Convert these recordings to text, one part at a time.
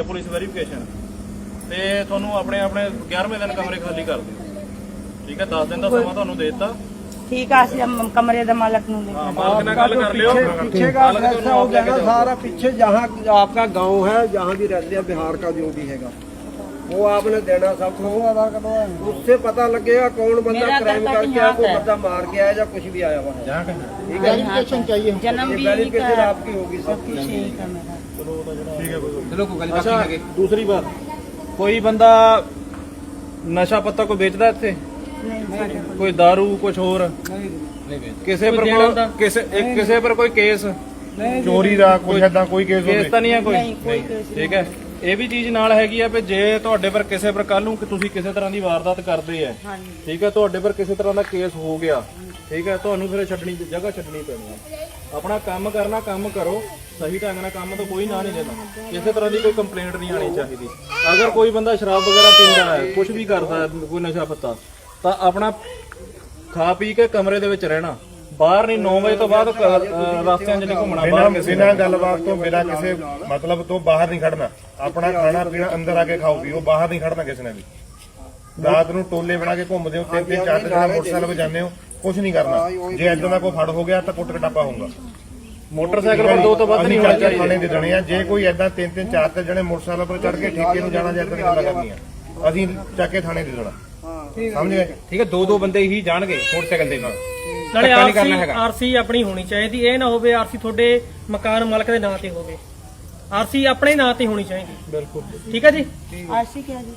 ਹੈ police verification ਤੇ ਤੁਹਾਨੂੰ ਆਪਣੇ ਆਪਣੇ 11ਵੇਂ ਦਿਨ ਕਮਰੇ ਖਾਲੀ ਕਰ ਦਿਓ ਠੀਕ ਹੈ 10 ਦਿਨ ਦਾ ਸਮਾਂ ਤੁਹਾਨੂੰ ਦੇ ਦਿੱਤਾ ਠੀਕ ਆ ਅਸੀਂ ਅਮ- ਕਮਰੇ ਦੇ ਮਾਲਕ ਨੂੰ ਲੈ ਹਾਂ, ਮਾਲਕ ਨਾਲ ਗੱਲ ਕਰ ਲਿਓ पीछे का मालक ऐसा दोनों हो आप लेके जाएगा जाओ। सारा पीछे जहाँ आपका गांव है जहाँ भी रहते हैं बिहार का जो भी हैगा वो आपने देना सबको उससे पता लगेगा कौन बंदा मेरा क्राइम घर का करके यहाँ आपको है। बंदा मार गया है या कुछ भी आया हुआ है ठीक है जन्म ये भी वेरिफिकेशन का आपकी होगी सब सबकी कुछ यही का मेरा ਚਲੋ ਕੋਈ ਗੱਲ ਅੱਛਾ ਬਾਕੀ ਹੈਗੇ ਦੂਸਰੀ ਬਾਤ ਕੋਈ ਬੰਦਾ ਨਸ਼ਾ ਪੱਤਾ ਕੋਈ ਵੇਚਦਾ ਇੱਥੇ नहीं साढ़े को ਕੋਈ दारू ਕੁਝ ਹੋਰ ਨਹੀਂ ਵੇ ਕਿਸੇ ਪਰ ਕੋਈ- ਕਿਸੇ ਇੱਕ ਕਿਸੇ ਪਰ ਕੋਈ ਕੇਸ ਚੋਰੀ ਦਾ ਕੋਈ ਏਦਾਂ ਕੋਈ ਕੇਸ ਕੇਸ ਹੋਵੇ ਤਾਂ ਨਹੀਂ ਹੈ ਕੋਈ नहीं कोई केस नहीं। ਠੀਕ ਹੈ ਇਹ ਵੀ ਚੀਜ਼ ਨਾਲ ਹੈਗੀ ਆ ਵੀ ਜੇ ਤੁਹਾਡੇ ਪਰ ਕਿਸੇ ਪਰ ਕੱਲ ਨੂੰ ਕਿ ਤੁਸੀਂ ਕਿਸੇ ਤਰ੍ਹਾਂ ਦੀ ਵਾਰਦਾਤ ਕਰਦੇ ਆ ਠੀਕ ਹੈ ਤੁਹਾਡੇ ਪਰ ਕਿਸੇ ਤਰ੍ਹਾਂ ਦਾ ਕੇਸ ਹੋ ਗਿਆ ਠੀਕ ਹੈ ਤੁਹਾਨੂੰ ਫਿਰ ਛੱਡਣੀ ਜਗ੍ਹਾ ਛੱਡਣੀ ਪੈਣੀ ਹੈ ਆਪਣਾ ਕੰਮ ਕਰਨਾ ਕੰਮ ਕਰੋ ਸਹੀ ਢੰਗ ਨਾਲ ਕੰਮ ਤੋਂ ਕੋਈ ਨਾ ਨਹੀਂ ਦੇਣਾ। ਕਿਸੇ ਤਰ੍ਹਾਂ ਦੀ ਕੋਈ ਕੰਪਲੇਂਟ ਨਹੀਂ ਆਣੀ ਚਾਹੀਦੀ। ਅਗਰ ਕੋਈ ਬੰਦਾ ਸ਼ਰਾਬ ਵਗੈਰਾ ਪੀਂਦਾ ਹੈ ਕੁਝ ਵੀ ਕਰਦਾ ਹੈ ਕੋਈ ਨਸ਼ਾ ਪੱਤਾ ਤਾਂ ਆਪਣਾ ਖਾ ਪੀ ਕੇ ਕਮਰੇ ਦੇ ਵਿੱਚ ਰਹਿਣਾ। ਬਾਹਰ ਨਹੀਂ 9 ਵਜੇ ਤੋਂ ਬਾਅਦ ਰਸਤਿਆਂ 'ਚ ਨਹੀਂ ਘੁੰਮਣਾ ਬਿਨਾਂ ਬਾਹਰ ਕਿਸੇ ਬਿਨਾਂ ਗੱਲਬਾਤ ਤੋਂ ਬਿਨਾਂ ਕਿਸੇ ਮਤਲਬ ਤੋਂ ਬਾਹਰ ਨਹੀਂ ਖੜਨਾ। ਆਪਣਾ ਖਾਣਾ ਪੀਣਾ ਅੰਦਰ ਆ ਕੇ ਖਾਓ ਪੀਓ ਬਾਹਰ ਨਹੀਂ ਖੜਨਾ ਕਿਸੇ ਨੇ ਵੀ। ਰਾਤ ਨੂੰ ਟੋਲੇ ਬਣਾ ਕੇ ਘੁੰਮਦੇ ਹੋ ਤਿੰਨ ਤਿੰਨ ਚਾਰ ਚਾਰ ਜਣਾ ਮੋਟਰਸਾਈਕਲ 'ਤੇ ਜਾਂਦੇ ਹੋ ਕੁਝ ਨਹੀਂ ਕਰਨਾ। ਜੇ ਏਦਾਂ ਦਾ ਕੋਈ ਫੜ ਹੋ ਗਿਆ ਤਾਂ ਕੁੱਟ ਕਟਾਪਾ ਹੋਊਗਾ। ਮੋਟਰਸਾਈਕਲ ਪਰ ਦੋ ਤੋਂ ਵੱਧ ਨਹੀਂ ਹੋਣਾ ਅਸੀਂ ਚਾਹੀਦਾ। ਥਾਣੇ ਦੇ ਦੇਣੇ ਆ। ਜੇ ਕੋਈ ਏਦਾਂ ਤਿੰਨ ਤਿੰਨ ਚਾਰ ਚਾਰ ਜਣੇ ਮੋਟਰਸਾਈਕਲ ਪਰ ਚੜ ਕੇ ਠੇਕੇ ਨੂੰ ਜਾਣਾ ਜਾਂ ਦੀਆਂ ਗੱਲਾਂ ਕਰਨੀਆਂ। ਅਸੀਂ ਚੱਕ ਕੇ ਥਾਣੇ ਦੇ ਦੇਣਾ। ਸਮਝ ਗਏ? ਠੀਕ ਹੈ ਦੋ ਦੋ ਬੰਦੇ ਹੀ ਜਾਣਗੇ ਮੋਟਰਸਾਈਕਲ ਦੇ ਨਾਲ। ਨਾਲੇ ਆਰਸੀ ਆਪਣੀ ਹੋਣੀ ਚਾਹੀਦੀ। ਇਹ ਨਾ ਹੋਵੇ ਆਰਸੀ ਤੁਹਾਡੇ ਮਕਾਨ ਮਾਲਕ ਦੇ ਨਾਂ ਤੇ ਹੋਵੇ। ਆਰਸੀ ਆਪਣੇ ਨਾਂ ਤੇ ਹੋਣੀ ਚਾਹੀਦੀ। ਬਿਲਕੁਲ। ਠੀਕ ਹੈ ਜੀ? ਆਰਸੀ ਕਿਹਾ ਜੀ?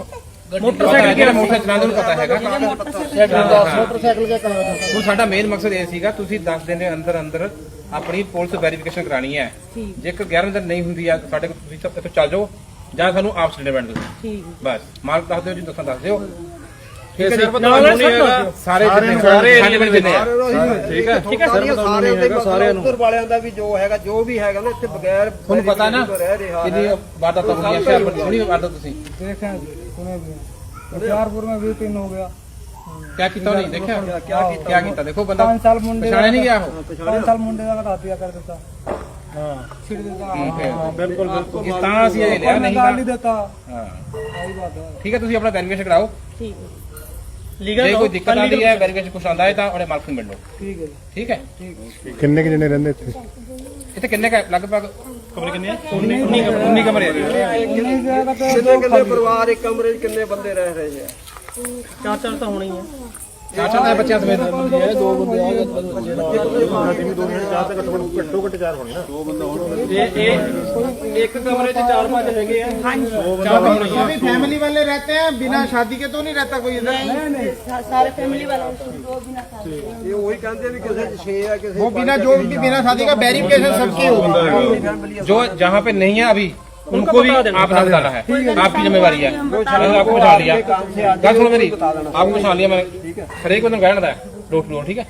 ਮੋਟਰਸਾਈਕਲ ਕਿਹੜਾ? ਮੋਟਰ ਨੂੰ ਪਤਾ ਹੈਗਾ। ਸਾਡਾ ਮੇਨ ਮਕਸਦ ਇਹ ਸੀਗਾ ਤੁਸੀਂ 10 ਦਿਨ ਅੰਦਰ ਅੰਦਰ ਆਪਣੀ ਪੁਲਿਸ ਵੈਰੀਫਿਕੇਸ਼ਨ ਕਰਾਣੀ ਆ ਸਾਡੇ ਕੋਲ ਤੁਸੀਂ ਚੱਲ ਜਾਓ ਜਾਂ ਸਾਨੂੰ ਆਪ ਬਸ। ਮਾਲਕ ਦੱਸ ਦਿਓ ਜੀ ਦੱਸਾਂ ਦੱਸ ਦਿਓ। ਤੁਸੀਂ? ਹੋ ਗਿਆ। ਕਿਆ ਕੀਤਾ ਨਹੀਂ ਦੇਖਿਆ? ਕਿਆ ਕੀਤਾ ਦੇਖੋ ਬੰਦਾ 5 ਸਾਲ ਮੁੰਡੇ ਪਛਾਣਿਆ ਨਹੀਂ ਗਿਆ ਉਹ? 5 ਸਾਲ ਮੁੰਡੇ ਦਾ ਘਟਾ ਦਿਆ ਕਰ ਦਿੱਤਾ। ਹਾਂ। ਛਿੜ ਦਿੱਤਾ ਹਾਂ ਬਿਲਕੁਲ ਬਿਲਕੁਲ। ਇਹ ਤਾਂ ਅਸੀਂ ਇਹ ਲਿਆ ਨਹੀਂ ਤਾਂ ਨਹੀਂ ਦਿੱਤਾ। ਹਾਂ ਸਹੀ ਬਾਤ ਹੈ। ਠੀਕ ਹੈ ਤੁਸੀਂ ਆਪਣਾ ਵੈਰੀਫਿਕੇਸ਼ਨ ਕਰਾਓ। ਠੀਕ ਹੈ। ਲੀਗਲ ਜੇ ਕੋਈ ਦਿੱਕਤ ਆਉਂਦੀ ਹੈ ਵੈਰੀਫਿਕੇਸ਼ਨ ਕੁਝ ਆਉਂਦਾ ਹੈ ਤਾਂ ਉਹਨੇ ਮਾਲਕ ਨੂੰ ਮਿਲ ਲਓ। ਠੀਕ ਹੈ ਠੀਕ ਹੈ? ਕਿੰਨੇ ਕਿ ਜਣੇ ਰਹਿੰਦੇ ਇੱਥੇ? ਇੱਥੇ ਕਿੰਨੇ ਕ ਲਗਭਗ ਕਮਰੇ ਕਿੰਨੇ? ਆ 19 19 ਕਮਰੇ ਆ ਕਿੰਨੇ ਪਰਿਵਾਰ ਇੱਕ ਕਮਰੇ 'ਚ ਕਿੰਨੇ ਬੰਦੇ ਰਹਿ ਰਹੇ ਆ? ਚਾਰ ਚਾਰ ਤਾਂ ਹੋਣੇ ਹੀ ਆ। ਚਾਰ ਦੇ ਬੱਚਿਆਂ ਸਮੇਤ ਘੱਟੋ ਘੱਟ ਚਾਰ ਹੋਣੇ ਨਾ ਇਹ ਇਹ ਇੱਕ ਕਮਰੇ 'ਚ ਚਾਰ ਪੰਜ ਹੈਗੇ ਆ सभी फैमिली वाले रहते हैं बिना शादी के तो नहीं रहता कोई इधर नहीं सा- सारे फैमिली वाले दो बिना सारे ਇਹ ਉਹੀ ਕਹਿੰਦੇ ਵੀ ਕਿਸੇ 'ਚ 6 ਆ ਕਿਸੇ वो बिना जो भी बिना शादी का वेरिफिकेशन सबकी होगी जो जहाँ पे नहीं है अभी उनको भी आप साथ डाला है आपकी जिम्मेवारी है मैंने आपको पछाण लिया गल सुनो मेरी आपको पछाण लिया मैंने हरेक बंदे कहना है डोर टू डोर ठीक है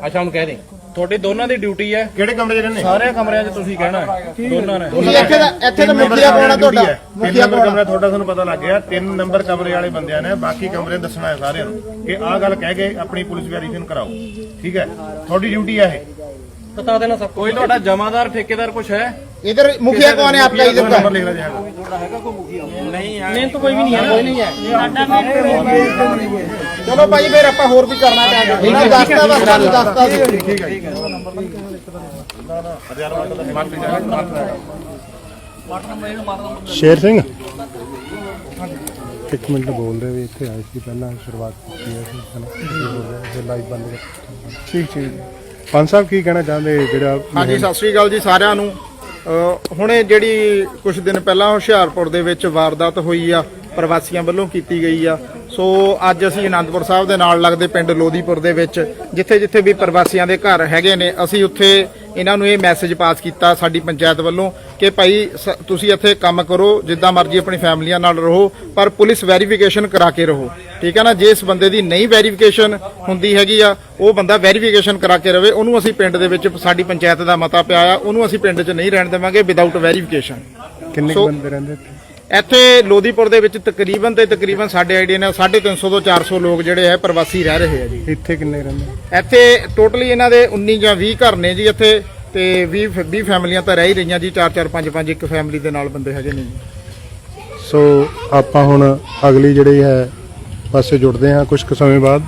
अच्छा उन्हें कह दें ਤੁਹਾਡੀ ਦੋਨਾਂ ਦੀ ਡਿਊਟੀ ਹੈ ਕਿਹੜੇ ਕਮਰੇ 'ਚ ਰਹਿੰਦੇ ਸਾਰੇ ਕਮਰਿਆਂ 'ਚ ਤੁਸੀਂ ਕਹਿਣਾ ਹੈ ਦੋਨਾਂ ਨੇ ਤੁਸੀਂ ਇੱਥੇ ਦਾ ਇੱਥੇ ਦਾ ਮੁਖੀਆ ਕੌਣ ਹੈ ਤੁਹਾਡਾ ਤਿੰਨ ਮੁਖੀਆ ਨੰਬਰ ਕੌਣ ਕਮਰਾ ਤੁਹਾਡਾ ਤੁਹਾਨੂੰ ਪਤਾ ਲੱਗ ਗਿਆ ਤਿੰਨ ਨੰਬਰ ਕਮਰੇ ਵਾਲੇ ਬੰਦਿਆਂ ਨੇ ਬਾਕੀ ਕਮਰੇ ਦੱਸਣਾ ਹੈ ਸਾਰਿਆਂ ਨੂੰ ਕਿ ਆਹ ਗੱਲ ਕਹਿ ਕੇ ਆਪਣੀ ਪੁਲਿਸ ਵੈਰੀਫਿਕੇਸ਼ਨ ਕਰਾਓ ਠੀਕ ਹੈ ਤੁਹਾਡੀ ਡਿਊਟੀ ਹੈ ਇਹ ਬਤਾ ਦੇਣਾ ਸਭ ਕੋਈ ਤੁਹਾਡਾ ਜਮਾਦਾਰ ਠੇਕੇਦਾਰ ਕੁਝ ਹੈ इधर मुखिया कौन है आपका इधर का ਨੰਬਰ ਲਿਖ ਲੈ ਜਾਏਗਾ ਮੇਨ ਤਾਂ ਕੋਈ ਵੀ ਨਹੀਂ ਹੈ कोई नहीं है साडा मैं चलो भाई फिर आप होर भी करना चाहते हैं दसता बस सानू दसता सी ਸ਼ੇਰ ਸਿੰਘ ਇੱਕ ਮਿੰਟ ਬੋਲਦੇ ਵੀ ਇੱਥੇ ਆਏ ਸੀ ਪਹਿਲਾਂ ਸ਼ੁਰੂਆਤ ਕੀਤੀ ਹੈ ਸੀ ਹਨਾ ਫਿਰ ਲਾਈਵ ਬੰਦ ਕਰ ਠੀਕ ਠੀਕ ਪੰਜ ਸਾਹਿਬ ਕੀ ਕਹਿਣਾ ਚਾਹੁੰਦੇ ਜਿਹੜਾ ਹਾਂਜੀ ਸਤਿ ਸ੍ਰੀ ਅਕਾਲ ਜੀ ਸਾਰਿਆਂ ਨੂੰ ਅਹ ਹੁਣੇ ਜਿਹੜੀ ਕੁਝ ਦਿਨ ਪਹਿਲਾਂ ਹੁਸ਼ਿਆਰਪੁਰ ਦੇ ਵਿੱਚ ਵਾਰਦਾਤ ਹੋਈ ਆ, ਪ੍ਰਵਾਸੀਆਂ ਵੱਲੋਂ ਕੀਤੀ ਗਈ ਆ। ਸੋ ਅੱਜ ਅਸੀਂ ਅਨੰਦਪੁਰ ਸਾਹਿਬ ਦੇ ਨਾਲ ਲੱਗਦੇ ਪਿੰਡ ਲੋਧੀਪੁਰ ਦੇ ਵਿੱਚ ਜਿੱਥੇ ਜਿੱਥੇ ਵੀ ਪ੍ਰਵਾਸੀਆਂ ਦੇ ਘਰ ਹੈਗੇ ਨੇ, ਅਸੀਂ ਉੱਥੇ ਇਹਨਾਂ ਨੂੰ ਇਹ ਮੈਸੇਜ ਪਾਸ ਕੀਤਾ ਸਾਡੀ ਪੰਚਾਇਤ ਵੱਲੋਂ ਕਿ ਭਾਈ ਸ- ਤੁਸੀਂ ਇੱਥੇ ਕੰਮ ਕਰੋ, ਜਿੱਦਾਂ ਮਰਜ਼ੀ ਆਪਣੀ ਫੈਮਲੀਆਂ ਨਾਲ ਰਹੋ, ਪਰ ਪੁਲਿਸ ਵੈਰੀਫਿਕੇਸ਼ਨ ਕਰਾ ਕੇ ਰਹੋ। ਠੀਕ ਹੈ ਨਾ ਜੇ ਇਸ ਬੰਦੇ ਦੀ ਨਹੀਂ ਵੈਰੀਫਿਕੇਸ਼ਨ ਹੁੰਦੀ ਹੈਗੀ ਆ ਉਹ ਬੰਦਾ ਵੈਰੀਫਿਕੇਸ਼ਨ ਕਰਾ ਕੇ ਰਵੇ ਉਹਨੂੰ ਅਸੀਂ ਪਿੰਡ ਦੇ ਵਿੱਚ ਸਾਡੀ ਪੰਚਾਇਤ ਦਾ ਮਤਾ ਪਿਆ ਆ ਉਹਨੂੰ ਅਸੀਂ ਪਿੰਡ 'ਚ ਨਹੀਂ ਰਹਿਣ ਦੇਵਾਂਗੇ ਵਿਦਆਊਟ ਵੈਰੀਫਿਕੇਸ਼ਨ ਕਿੰਨੇ ਕੁ ਬੰਦੇ ਰਹਿੰਦੇ ਇੱਥੇ? ਇੱਥੇ ਲੋਧੀਪੁਰ ਦੇ ਵਿੱਚ ਤਕਰੀਬਨ ਤੇ ਤਕਰੀਬਨ ਸਾਡੇ ਆਈਡੀਆ ਨਾਲ 350 ਤੋਂ 400 ਲੋਕ ਜਿਹੜੇ ਹੈ ਪ੍ਰਵਾਸੀ ਰਹਿ ਰਹੇ ਆ ਜੀ। ਇੱਥੇ ਕਿੰਨੇ ਰਹਿੰਦੇ? ਇੱਥੇ ਟੋਟਲੀ ਇਹਨਾਂ ਦੇ 19 ਜਾਂ 20 ਘਰ ਨੇ ਜੀ ਇੱਥੇ ਤੇ 20 20 ਫੈਮਲੀਆਂ ਤਾਂ ਰਹਿ ਹੀ ਰਹੀਆਂ ਜੀ 4 4 5 5 ਇੱਕ ਫੈਮਲੀ ਦੇ ਨਾਲ ਬੰਦੇ ਹੈਗੇ ਨੇ ਜੀ। ਸੋ ਆਪਾਂ ਹੁਣ ਅਗਲੀ ਜਿਹੜੀ ਹੈ ਪਾਸੇ ਜੁੜਦੇ ਹਾਂ ਕੁਝ ਕੁ ਸਮੇਂ ਬਾਅਦ।